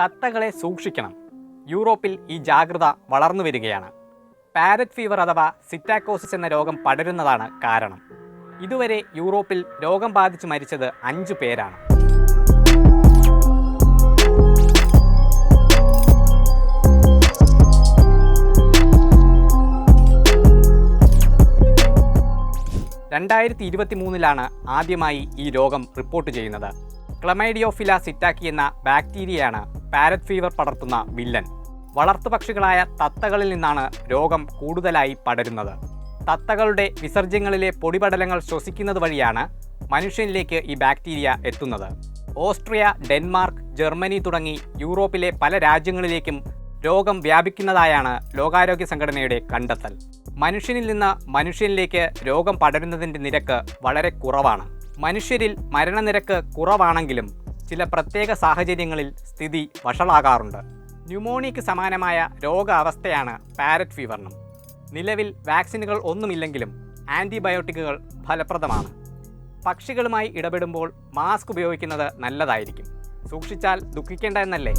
തത്തകളെ സൂക്ഷിക്കണം. യൂറോപ്പിൽ ഈ ജാഗ്രത വളർന്നു വരികയാണ്. പാരറ്റ് ഫീവർ അഥവാ സിറ്റാക്കോസിസ് എന്ന രോഗം പടരുന്നതാണ് കാരണം. ഇതുവരെ യൂറോപ്പിൽ രോഗം ബാധിച്ച് മരിച്ചത് അഞ്ചു പേരാണ്. രണ്ടായിരത്തി ഇരുപത്തി മൂന്നിലാണ് ആദ്യമായി ഈ രോഗം റിപ്പോർട്ട് ചെയ്യുന്നത്. ക്ലമൈഡിയോഫില സിറ്റാക്കി എന്ന ബാക്ടീരിയയാണ് പാരറ്റ് ഫീവർ പടർത്തുന്ന വില്ലൻ. വളർത്തുപക്ഷികളായ തത്തകളിൽ നിന്നാണ് രോഗം കൂടുതലായി പടരുന്നത്. തത്തകളുടെ വിസർജ്യങ്ങളിലെ പൊടിപടലങ്ങൾ ശ്വസിക്കുന്നത് വഴിയാണ് മനുഷ്യനിലേക്ക് ഈ ബാക്ടീരിയ എത്തുന്നത്. ഓസ്ട്രിയ ഡെൻമാർക്ക് ജർമ്മനി തുടങ്ങി യൂറോപ്പിലെ പല രാജ്യങ്ങളിലേക്കും രോഗം വ്യാപിക്കുന്നതായാണ് ലോകാരോഗ്യ സംഘടനയുടെ കണ്ടെത്തൽ. മനുഷ്യനിൽ നിന്ന് മനുഷ്യനിലേക്ക് രോഗം പടരുന്നതിന്റെ നിരക്ക് വളരെ കുറവാണ്. മനുഷ്യരിൽ മരണനിരക്ക് കുറവാണെങ്കിലും ചില പ്രത്യേക സാഹചര്യങ്ങളിൽ സ്ഥിതി വഷളാകാറുണ്ട്. ന്യൂമോണിയയ്ക്ക് സമാനമായ രോഗാവസ്ഥയാണ് പാരറ്റ് ഫീവറിനും. നിലവിൽ വാക്സിനുകൾ ഒന്നുമില്ലെങ്കിലും ആന്റിബയോട്ടിക്കുകൾ ഫലപ്രദമാണ്. പക്ഷികളുമായി ഇടപെടുമ്പോൾ മാസ്ക് ഉപയോഗിക്കുന്നത് നല്ലതായിരിക്കും. സൂക്ഷിച്ചാൽ ദുഃഖിക്കേണ്ട എന്നല്ലേ?